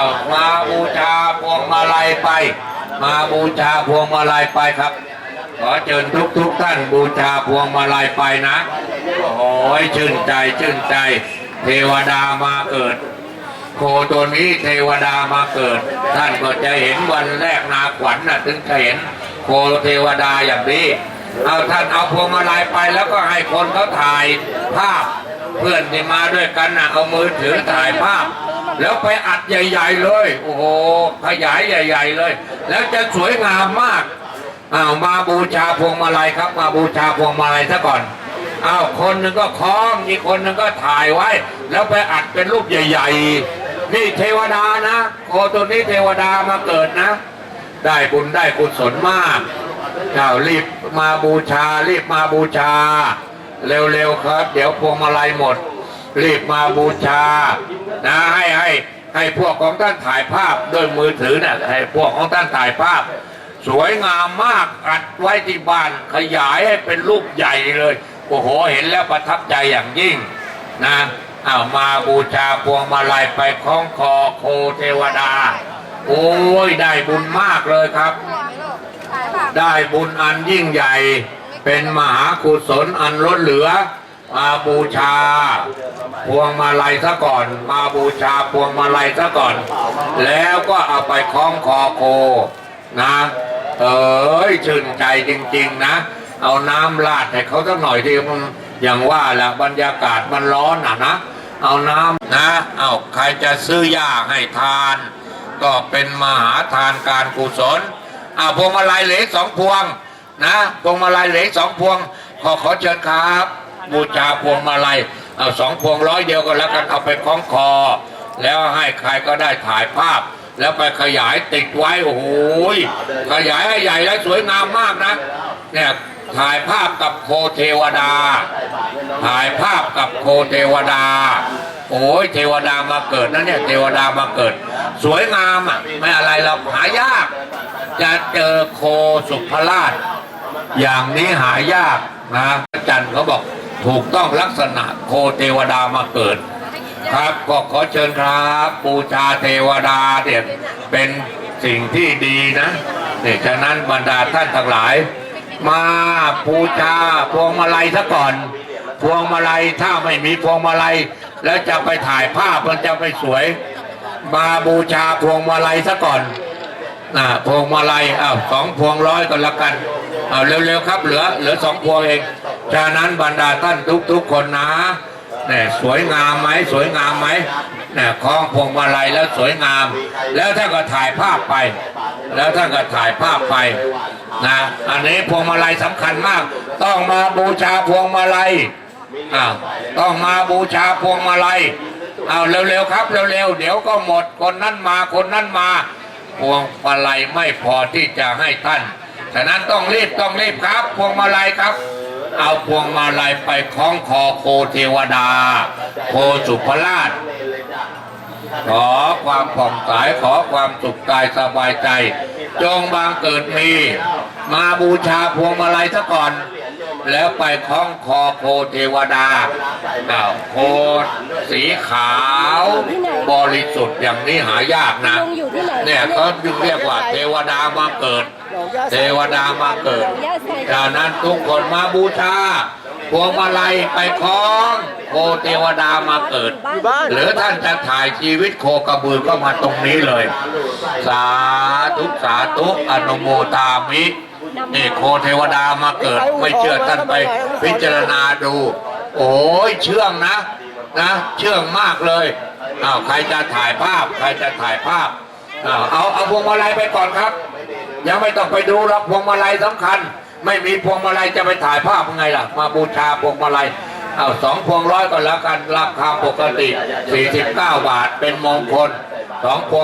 ามาบูชาพวงมาลัยไป มาบูชาพวงมาลัยไปครับ ขอเชิญทุกทุกท่านบูชาพวงมาลัยไปนะโอ้ยชื่นใจชื่นใจ เทวดามาเกิด โคตัวนี้เทวดามาเกิด ท่านก็จะเห็นวันแรกนาขวัญน่ะถึงจะเห็นโคเทวดาอย่างนี้เอาท่านเอาพวงมาลัยไปแล้วก็ให้คนเขาถ่ายภาพ เพื่อนที่มาด้วยกันน่ะเอามือถือถ่ายภาพ แล้วไปอัดใหญ่ ๆ เลย โอ้โหขยายใหญ่ ๆ เลย แล้วจะสวยงามมากอ้าวมาบูชาพวงมาลัยครับ มาบูชาพวงมาลัยซะก่อนอ้าวคนหนึ่งก็คล้องอีกคนหนึ่งก็ถ่ายไว้ แล้วไปอัดเป็นรูปใหญ่ ๆ นี่เทวดานะโคตัวนี้เทวดามาเกิดนะ ได้บุญได้กุศลมากเจ้ารีบมาบูชารีบมาบูชา เร็วๆครับ เดี๋ยวพวงมาลัยหมด รีบมาบูชา นะให้ให้ให้พวกของท่านถ่ายภาพด้วยมือถือเนี่ยให้พวกของท่านถ่ายภาพ สวยงามมากอัดไว้ที่บ้านขยายให้เป็นรูปใหญ่เลยโอ้โหเห็นแล้วประทับใจอย่างยิ่งนะเอามาบูชาพวงมาลัยไปคล้องคอโคเทวดา โอ้ยได้บุญมากเลยครับ ได้บุญอันยิ่งใหญ่ เป็นมหากุศลอันล้นเหลือ มาบูชา พวงมาลัยซะก่อน มาบูชาพวงมาลัยซะก่อน แล้วก็เอาไปคล้องคอโคนะ เอ้ยชื่นใจจริง ๆ นะ เอาน้ำราดให้เขาสักหน่อยดีมันอย่างว่าแหละบรรยากาศมันร้อนอะนะ เอาน้ำนะ เอาใครจะซื้อยาให้ทาน ก็เป็นมหาทานการกุศลอาพวงมาลัยเหลือสองพวงนะพวงมาลัยเหลือสองพวง ขอขอเชิญครับ บูชาพวงมาลัยเอาสองพวงร้อยเดียวก็แล้วกันเอาไปคล้องคอ แล้วให้ใครก็ได้ถ่ายภาพ แล้วไปขยายติดไว้โอ้โหขยายให้ใหญ่และสวยงามมากนะเนี่ยถ่ายภาพกับโคเทวดา ถ่ายภาพกับโคเทวดา โอ้ยเทวดามาเกิดนะเนี่ยเทวดามาเกิด สวยงามอะไม่อะไรเราหายาก จะเจอโคสุภราช อย่างนี้หายากนะอาจารย์เขาบอก ถูกต้องลักษณะโคเทวดามาเกิด ครับก็ขอเชิญครับบูชาเทวดาเนี่ยเป็นสิ่งที่ดีนะเนี่ยฉะนั้นบรรดาท่านทั้งหลาย มาบูชาพวงมาลัยซะก่อน พวงมาลัยถ้าไม่มีพวงมาลัย แล้วจะไปถ่ายภาพมันจะไม่สวย มาบูชาพวงมาลัยซะก่อนนะพวงมาลัยอ้าวสองพวงร้อยก็แล้วกันเอาเร็วๆครับ เหลือเหลือสองพวงเอง ฉะนั้นบรรดาท่านทุกๆคนนะเนี่ยสวยงามไหมสวยงามไหมเนี่ยคล้องพวงมาลัยแล้วสวยงาม แล้วท่านก็ถ่ายภาพไป แล้วท่านก็ถ่ายภาพไปนะอันนี้พวงมาลัยสำคัญมาก ต้องมาบูชาพวงมาลัยอ้าวต้องมาบูชาพวงมาลัยเอาเร็วๆครับเร็วๆเดี๋ยวก็หมดคนนั้นมาคนนั้นมาพวงมาลัยไม่พอที่จะให้ท่านฉะนั้นต้องรีบต้องรีบครับ พวงมาลัยครับ เอาพวงมาลัยไปคล้องคอโคเทวดา โคสุภราช ขอความผ่องใสขอความสุขกายสบายใจ จงบางเกิดมี มาบูชาพวงมาลัยซะก่อน แล้วไปคล้องคอโคเทวดาอ้าวโคสีขาว บริสุทธิ์อย่างนี้หายากนะลุงอยู่ที่ไหนเนี่ยเขาจึงเรียกว่าเทวดามาเกิด เทวดามาเกิดจากนั้นทุกคนมาบูชาพวงมาลัยไปคล้องโคเทวดามาเกิด หรือท่านจะถ่ายชีวิตโคกระบือก็มาตรงนี้เลย สาธุสาธุอนุโมทามิ นี่โคเทวดามาเกิด ไม่เชื่อท่านไปพิจารณาดู โอ้ยเชื่องนะนะเชื่องมากเลยอ้าวใครจะถ่ายภาพ ใครจะถ่ายภาพอ้าวเอาเอาพวงมาลัยไปก่อนครับ ยังไม่ต้องไปดูหรอกพวงมาลัยสำคัญ ไม่มีพวงมาลัยจะไปถ่ายภาพยังไงล่ะ มาบูชาพวงมาลัยเอาสองพวงร้อยก็แล้วกันราคาปกติ 49 บาทเป็นมงคลสองพวง